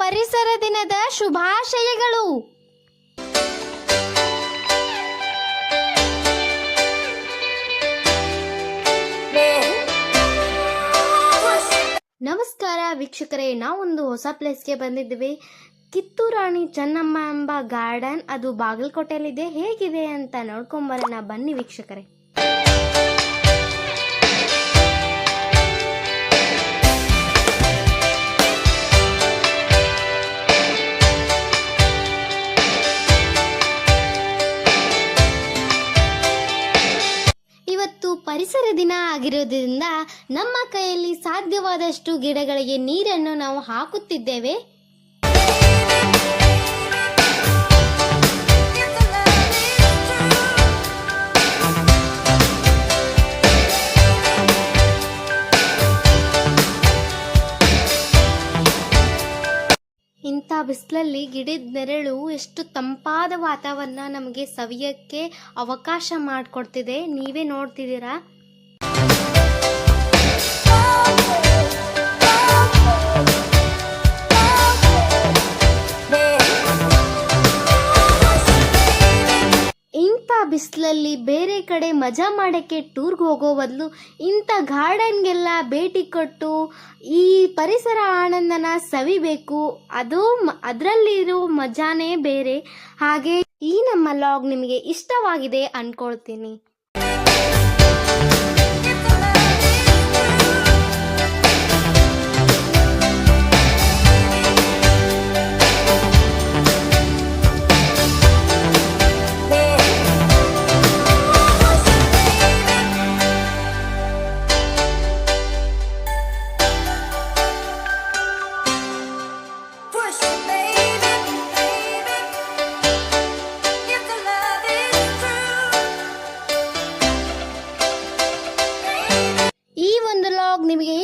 ಪರಿಸರ ದಿನದ ಶುಭಾಶಯಗಳು. ನಮಸ್ಕಾರ ವೀಕ್ಷಕರೇ, ನಾವೊಂದು ಹೊಸ ಪ್ಲೇಸ್ಗೆ ಬಂದಿದ್ದೀವಿ. ಕಿತ್ತೂರಾಣಿ ಚೆನ್ನಮ್ಮ ಎಂಬ ಗಾರ್ಡನ್, ಅದು ಬಾಗಲಕೋಟೆಯಲ್ಲಿದೆ. ಹೇಗಿದೆ ಅಂತ ನೋಡ್ಕೊಂಬರೋಣ. ಬನ್ನಿ ವೀಕ್ಷಕರೇ. ಪರಿಸರ ದಿನ ಆಗಿರೋದ್ರಿಂದ ನಮ್ಮ ಕೈಯಲ್ಲಿ ಸಾಧ್ಯವಾದಷ್ಟು ಗಿಡಗಳಿಗೆ ನೀರನ್ನು ನಾವು ಹಾಕುತ್ತಿದ್ದೇವೆ. ಬಿಸಿಲಲ್ಲಿ ಗಿಡದ ನೆರಳು ಎಷ್ಟು ತಂಪಾದ ವಾತಾವರಣ ನಮಗೆ ಸವಿಯಕ್ಕೆ ಅವಕಾಶ ಮಾಡಿಕೊಡ್ತಿದೆ. ನೀವೇ ನೋಡ್ತಿದ್ದೀರಾ? ಬಿಸಿಲಲ್ಲಿ ಬೇರೆ ಕಡೆ ಮಜಾ ಮಾಡೋಕ್ಕೆ ಟೂರ್ಗೆ ಹೋಗೋ ಬದಲು ಇಂಥ ಗಾರ್ಡನ್ಗೆಲ್ಲ ಭೇಟಿ ಕೊಟ್ಟು ಈ ಪರಿಸರ ಆನಂದನ ಸವಿಬೇಕು. ಅದು ಅದರಲ್ಲಿರೋ ಮಜಾನೇ ಬೇರೆ. ಹಾಗೆ ಈ ನಮ್ಮ ಲಾಗ್ ನಿಮಗೆ ಇಷ್ಟವಾಗಿದೆ ಅನ್ಕೊಳ್ತೀನಿ.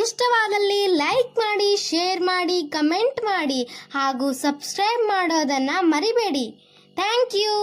ಇಷ್ಟವಾದಲ್ಲಿ ಲೈಕ್ ಮಾಡಿ ಶೇರ್ ಮಾಡಿ ಕಮೆಂಟ್ ಮಾಡಿ ಹಾಗೂ ಸಬ್ಸ್ಕ್ರೈಬ್ ಮಾಡೋದನ್ನು ಮರಿಬೇಡಿ. Thank you.